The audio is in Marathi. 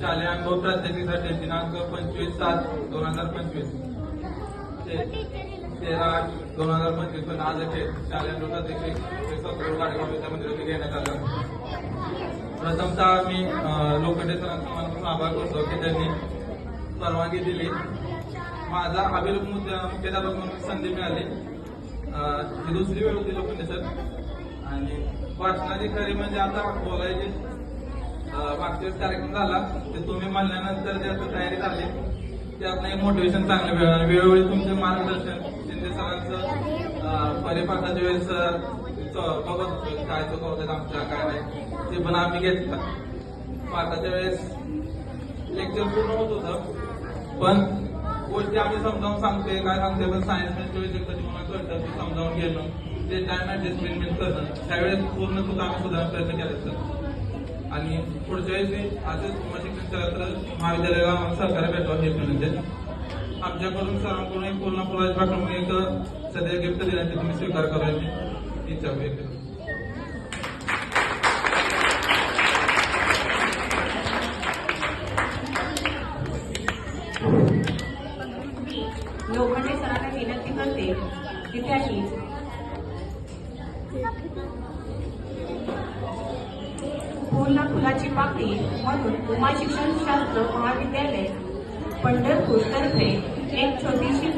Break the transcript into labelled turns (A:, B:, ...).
A: शालेय अनुभव प्राध्यापकीसाठी दिनांक पंचवीस सात दोन हजार पंचवीस. तेरा आठ दोन हजार पंचवीस पण आज अखेर शालेय अनुभव प्राध्यापकी सत्र गाडगाव विद्यामंदिरात घेण्यात आलं. प्रथमतः मी अं, लोखंडे सरांचा आभार करतो की त्यांनी परवानगी दिली. माझा अभिलंब मुद्दा मुख्याध्यापक म्हणून संधी मिळाली. ही दुसरी वेळ होती लोखंडे सर. वाचनाची खरी म्हणजे आता बोलायची मागच्या कार्यक्रम झाला. ते तुम्ही म्हणल्यानंतर ज्याची तयारी झाली त्यात एक मोटिवेशन चांगलं मिळालं. वेळोवेळी तुमचे मार्गदर्शन शिंदे सरांचं परिपाठाच्या वेळेस बघत काय चुकवतात आमच्या काय नाही ते पण आम्ही घेतलं. पाठाच्या वेळेस लेक्चर पूर्ण होत होतं. पण गोष्टी आम्ही समजावून सांगते काय सांगते पण सायन्स वेळेस कधी मला कळतं समजावून घेणं. जे टाइम ऍडजस्टमेंट करणं त्यावेळेस पूर्ण तो काम सुधारण्याचा प्रयत्न केला सर आणि पुढच्या वेळेस मी आजच तुम्हाला शिक्षण क्षेत्रात महाविद्यालयाला आम्हाला सहकार्य भेटावं हे विनंती आहे. आमच्याकडून सर्वांकडून एक पूर्ण पाठवून एक सध्या गिफ्ट देण्याची तुम्ही स्वीकार करायची इच्छा व्यक्त
B: लोखंडे सरांना विनंती करते की त्यांनी पूर्ण फुलाची पाकळी म्हणून उमा शिक्षण शास्त्र महाविद्यालय पंढरपूर तर्फे एक छोटीशी